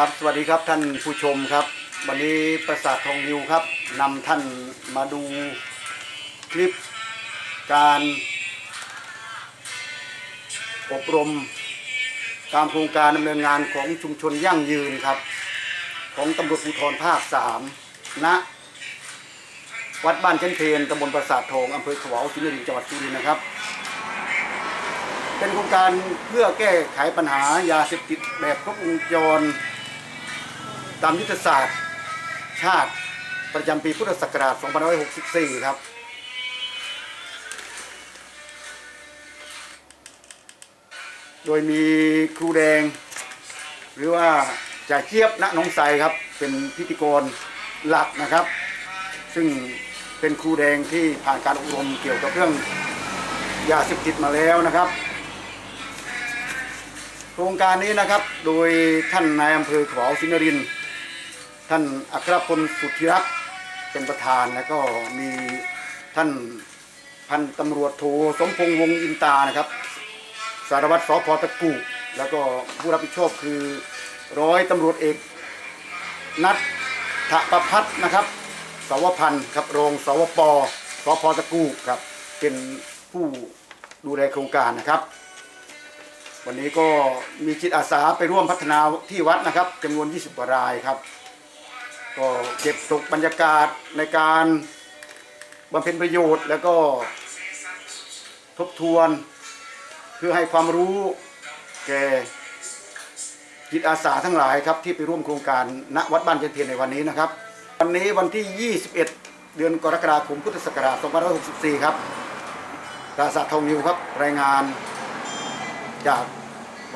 ครับสวัสดีครับท่านผู้ชมครับ วันนี้ประสาททองนิวครับนำท่านมาดูคลิปการอบรมตามโครงการดำเนินงานของชุมชนยั่งยืนครับ ของตำรวจภูธรภาคสามณวัดบ้านเชนเทนตำบลประสาททองอำเภอขวาวสินรินทร์จังหวัดสุรินทร์นะครับ เป็นโครงการเพื่อแก้ไขปัญหายาเสพติดแบบครบวงจร ตามยุทธศาสตร์ ชาติประจำปีพุทธศักราช 2564 ครับ โดยมีครูแดง หรือว่าจ่าเจี๊ยบณน้องไทรครับ เป็นพิธีกรหลักนะครับ ซึ่งเป็นครูแดงที่ผ่านการอบรมเกี่ยวกับเรื่องยาเสพติดมาแล้วนะครับ โครงการนี้นะครับโดยท่านนายอำเภอขวาวสินนรินทร์ ท่านอัครพลสุทธิรักษ์เป็นประธานแล้วก็มีท่านพันตำรวจโทสมพงษ์วงศ์อินตานะครับ สารวัตรสพตะกูแล้วก็ผู้รับผิดชอบคือร้อยตำรวจเอกนัทถประพัฒน์นะครับสวพันธ์ครับรองสวปสพตะกูครับเป็นผู้ดูแลโครงการนะครับ วันนี้ก็มีจิตอาสาไปร่วมพัฒนาที่วัดนะครับจำนวน 20กว่ารายครับ ก็เก็บตกบรรยากาศในการบำเพ็ญประโยชน์แล้วก็ทบทวนเพื่อให้ความรู้แก่จิตอาสาทั้งหลายครับที่ไปร่วมโครงการณวัดบ้านเจนเทียนในวันนี้นะครับ วันนี้วันที่ 21 เดือนกรกฎาคมพุทธศักราช2564 ครับปราสาททองนิวครับรายงานจาก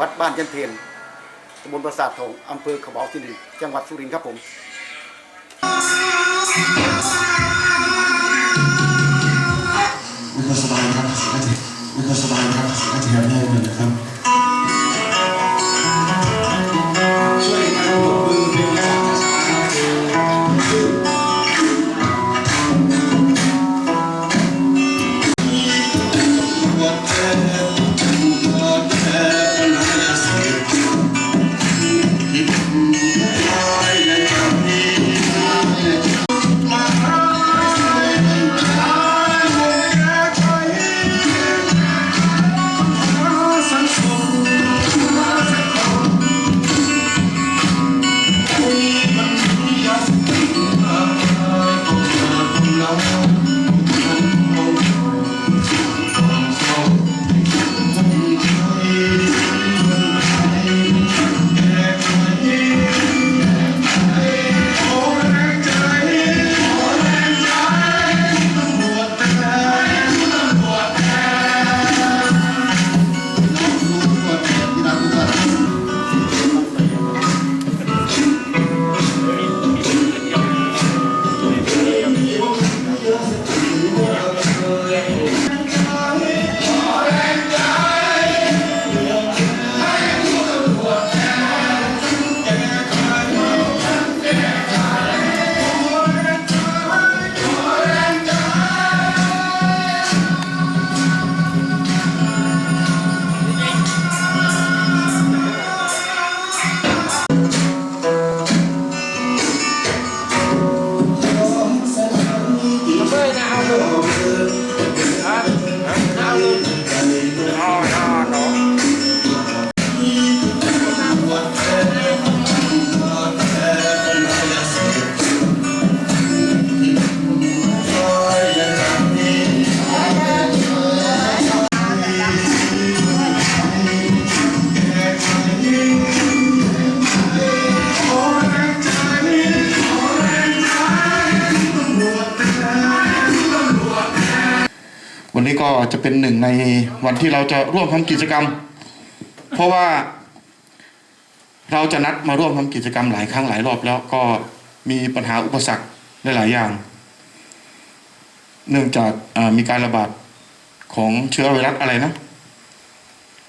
วัดบ้านเจนเทียนตำบลปราสาททองอำเภอขบาวสิรินจังหวัดสุรินทร์ครับผม ไม่ค่อยสบายครั ก็จะเป็นหนึ่งในวันที่เราจะร่วมทำกิจกรรม เพราะว่าเราจะนัดมาร่วมทำกิจกรรมหลายครั้งหลายรอบแล้วก็มีปัญหาอุปสรรคหลายอย่าง เนื่องจากมีการระบาดของเชื้อไวรัสอะไรนะ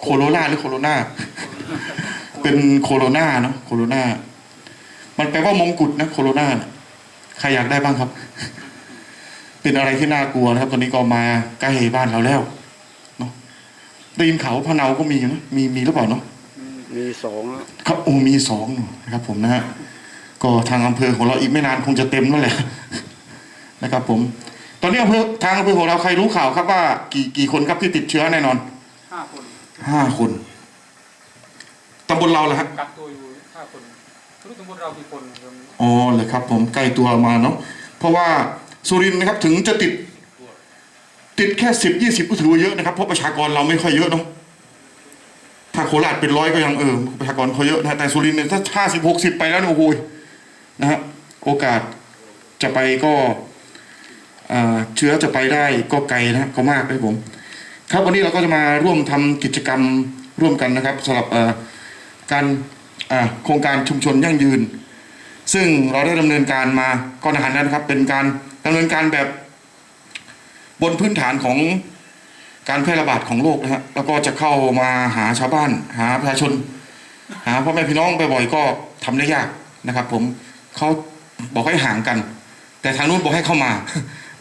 โคโรนาหรือโคโรนาเป็นโคโรนาเนาะโคโรนามันแปลว่ามงกุฎนะโคโรนาใครอยากได้บ้างครับ เป็นอะไรที่น่ากลัวนะครับ ตอนนี้ก็มาใกล้บ้านเราแล้วเนาะได้ยินข่าวว่าพะเนาก็มีอยู่นะมีมีหรือเปล่าเนาะคมีสองครับโอ้มีสองนะครับ ผมนะฮะก็ทางอำเภอของเราอีกไม่นานคงจะเต็มนั่นแหละนะครับ ผม ตอนนี้อำเภอทางอำเภอของเราใครรู้ข่าวครับว่า กี่กี่คนครับที่ติดเชื้อแน่นอนห้าคนห้าคนตำบลเราเหรอฮะกักตัวอยู่ห้าคนรู้ตำบลเรากี่คนครับอ๋อเลยครับ ผมใกล้ตัวมาเนาะเพราะว่า สุรินทร์นะครับถึงจะติด ติดแค่สิบยี่สิบก็ถือว่าเยอะนะครับเพราะประชากรเราไม่ค่อยเยอะเนาะถ้าโคราชเป็นร้อยก็ยังเออประชากรเขาเยอะนะแต่สุรินทร์เนี่ยถ้าห้าสิบหกสิบไปแล้วเนี่ยโอ้โหนะฮะโอกาสจะไปก็เชื้อจะไปได้ก็ไกลนะก็มากเลยผม ครับวันนี้เราก็จะมาร่วมทำกิจกรรมร่วมกันนะครับสำหรับการโครงการชุมชนยั่งยืน ซึ่งเราได้ดำเนินการมาก็นหน้านแล้นะครับเป็นการ ดำเนินการแบบบนพื้นฐานของการแพร่ระบาดของโรคนะฮะแล้วก็จะเข้ามาหาชาวบ้าน หาประชาชน หาพ่อแม่พี่น้องบ่อยๆก็ทำได้ยากนะครับ ผมเขาบอกให้ห่างกัน แต่ทางนู้นบอกให้เข้ามา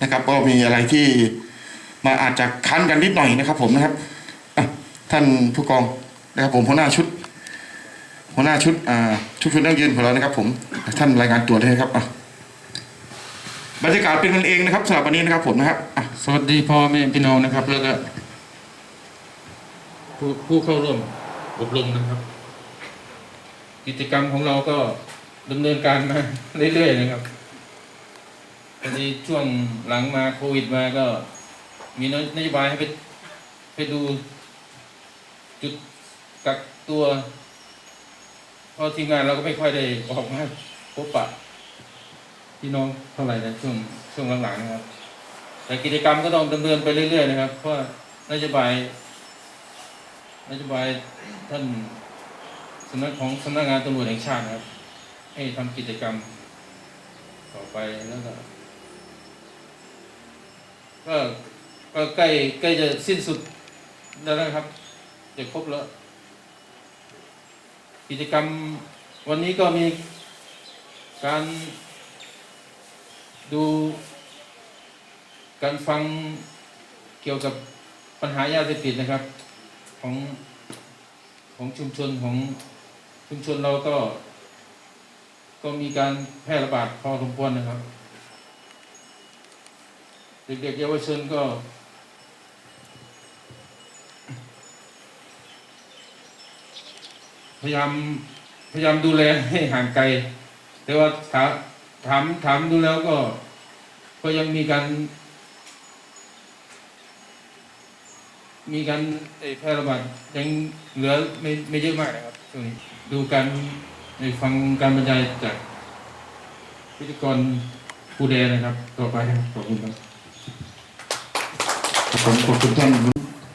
นะครับ ก็มีอะไรที่มาอาจจะคั้นกันนิดหน่อยนะครับ ผมนะครับท่านผู้กองนะครับผมหัวหน้าชุดหัวหน้าชุดอ่าชุดชุดนั่งยืนของเรานะครับ ผมท่านรายงานตัวได้ครับอะ บรรยากาศเป็นกันเองนะครับสำหรับวันนี้นะครับผมนะครับอะสวัสดีพ่อแม่พี่น้องนะครับ แล้วก็ผู้ผู้เข้าร่วมอบรมนะครับ กิจกรรมของเราก็ดำเนินการมาเรื่อยๆนะครับพอดีช่วงหลังมาโควิดมาก็ มีนโยบายให้ไปไปดู จุดกักตัวเพราะทีมงานเราก็ไม่ค่อยได้ออกมาพบปะ พี่น้องเท่าไหร่นะช่วงช่วงหลังๆนะครับ แต่กิจกรรมก็ต้องดำเนินไปเรื่อยๆนะครับ เพราะว่านโยบายนโยบายท่านสำนักของสำนักงานตำรวจแห่งชาตินะครับ ให้ทำกิจกรรมต่อไปแล้วก็ก็ก็ใกล้ใกล้จะสิ้นสุดแล้วนะครับ จะครบแล้ว กิจกรรมวันนี้ก็มีการ ดูการฟังเกี่ยวกับปัญหายาเสพติดนะครับ ของของชุมชนของชุมชนเราก็ ก็มีการแพร่ระบาดพอสมควรนะครับ เด็กๆเยาวชนก็พยายามพยายามดูแลให้ห่างไกล แต่ว่าถา ถามถามดูแล้วก็ ก็ยังมีการ มีการเอ่อแพร่ระบาดยังเหลือไม่ไม่เยอะมากนะครับช่วงนี้ดูการในฟังการบรรยายจากพิธีกรผู้แดนะครับ ต่อไปครับขอบคุณครับผมขอบคุณท่าน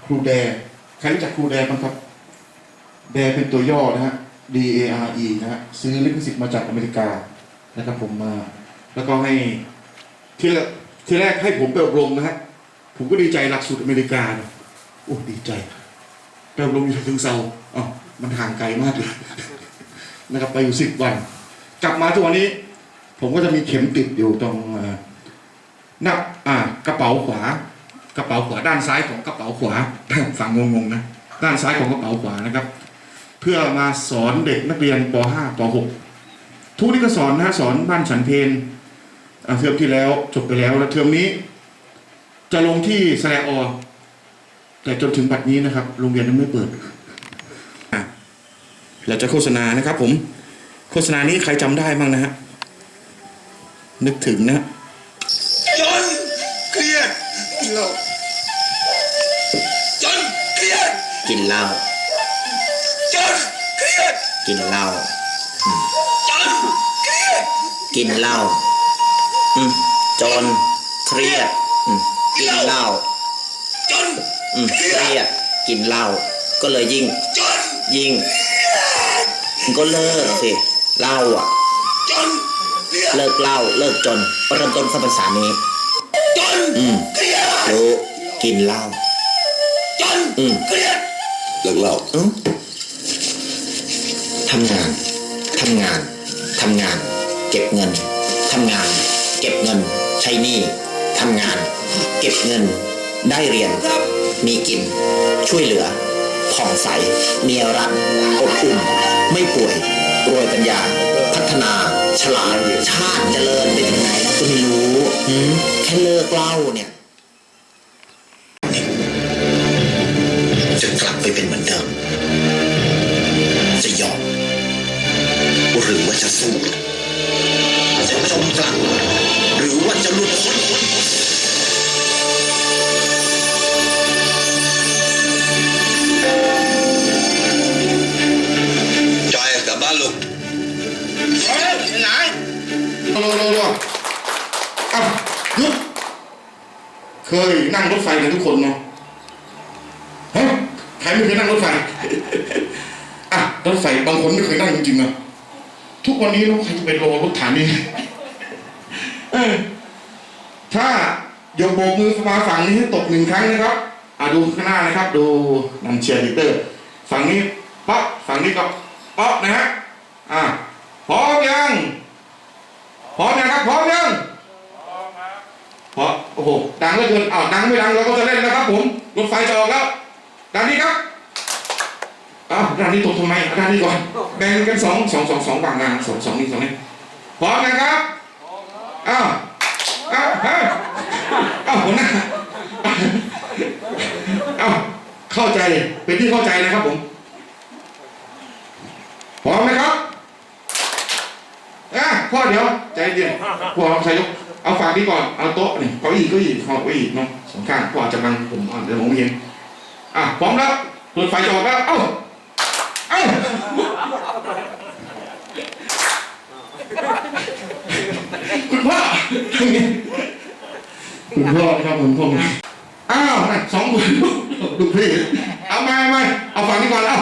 ครูแดใครรู้จักครูแดบ้างครับ แดเป็นตัวย่อนะฮะ D A R E นะฮะซื้อลิขสิทธิ์มาจากอเมริกา นะครับผมมา แล้วก็ให้ที่แรกที่แรกให้ผมไปอบรมนะฮะผมก็ดีใจหลักสูตรอเมริกานะโอ้ดีใจไปอบรมอยู่ถึงเซาอ๋อมันห่างไกลมากเลยนะครับไปอยู่สิบวัน กลับมาทุกวันนี้ ผมก็จะมีเข็มติดอยู่ตรงหน้าอ่ากระเป๋าขวา กระเป๋าขวาด้านซ้ายของกระเป๋าขวาฝั่งงงๆนะด้านซ้ายของกระเป๋าขวานะครับ เพื่อมาสอนเด็กนักเรียนป .5 ป .6 ทุกนี่ก็สอนนะฮะสอนบ้านฉันเพนอ่าเทอมที่แล้วจบไปแล้วแล้วเทอมนี้ จะลงที่สแลออแต่จนถึงบัดนี้นะครับ โรงเรียนยังไม่เปิดอะเราจะโฆษณานะครับ ผม โฆษณานี้ใครจำได้บ้างนะฮะนึกถึงนะฮะจนเครียดกินเหล้าจนเครียดกินเหล้าจนเครียดกินเหล้าจนเครียด กินเหล้าอืมจนเครียดอืมกินเหล้าจนอืมเครียดกินเหล้าก็เลยยิ่งจนยิ่งก็เลิกสิเหล้าอะจนเครียดเลิกเหล้าเลิกจนเริ่มต้นเข้าพรรษานี้จนอืมเครียดรู้กินเหล้าจนอืมเครียดเลิกเหล้าอืมทำงานทำงานทำงาน เก็บเงินทำงาน เก็บเงิน ใช้หนี้ทำงาน เก็บเงิน ได้เรียน มีกิน ช่วยเหลือผ่องใสเนียรักอบอุ่นไม่ป่วยรวยปัญญา พัฒนา ฉลาดชาติเจริญไปถึงไหนก็ไม่รู้แค่เลิกเล้าเนี่ยจะกลับไปเป็นเหมือนเดิม จะยอม หรือว่าจะสู้ นั่งรถไฟกันทุกคนเนาะฮะใครไม่เคยนั่งรถไฟอะรถไฟบางคนไม่เคยนั่งจริงๆนะทุกวันนี้เราใครจะไปรอรถฐานนี้เออถ้ายกโบกมือมาฝั่งนี้ให้ตกหนึ่งครั้งนะครับอะดูข้างหน้านะครับ ดูนำเชียร์ลีเดอร์ ฝั่งนี้ป๊อกฝั่งนี้ก็ป๊อกนะฮะอะพร้อมยังพร้อมยังครับพร้อมยัง พร้อโอ้โหดังเหลือเกินอ้าวดังไม่ดังเราก็จะเล่นแล้วครับ ผมรถไฟจะออกแล้วดังนี้ครับอ้าวด้านนี้ตกทำไมด้านนี้ก่อนแบ่งกันสองสองสองสองฝั่งนะสองสองนี่สองนี่พร้อมนะครับอ้าวอ้าวเฮ้ยอ้าวหัวหน้าอ้าวเข้าใจเป็นที่เข้าใจนะครับผมพร้อมไหมครับอะพ่อเดี๋ยวใจเย็นพ่อใส่ยก เอาฝากนี้ก่อนเอาโต๊ะนี่เก้าอี้เก้าอี้ขอเก้าอี้เนาะสองข้างพ่อาจจะบังผมอะเดี๋ยวผมเห็นอะพร้อมแล้วรถไฟจะออกแล้วเอ้าเอ้าคุณพ่อคุณพ่อครับผมผมอ้าวสองมือดูพี่เอามามเอาฝากนี้ก่อนเอ้า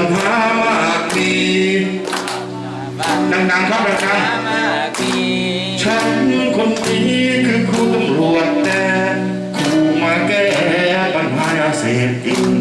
นปัญหามากมีดังๆครับดังๆฉันคนนี้คือครูตำรวจแต่ครูมาแก้ปัญหายาเสพติด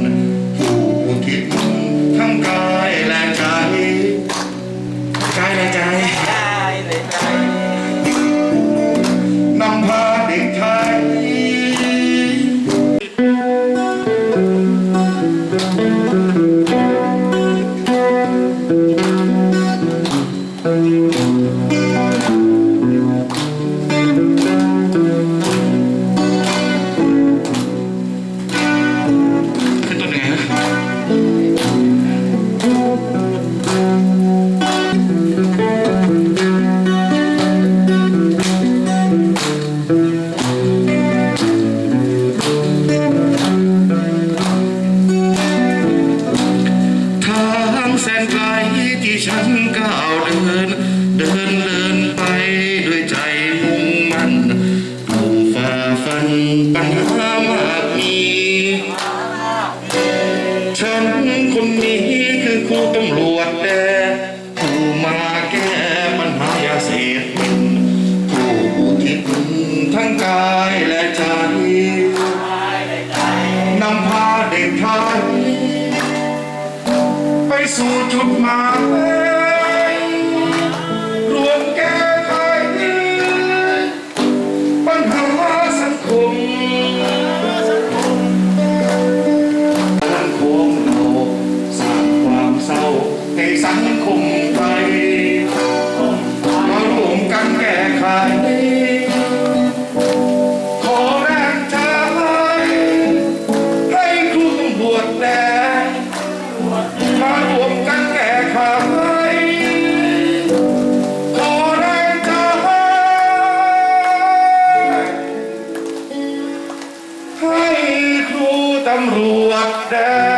I'm.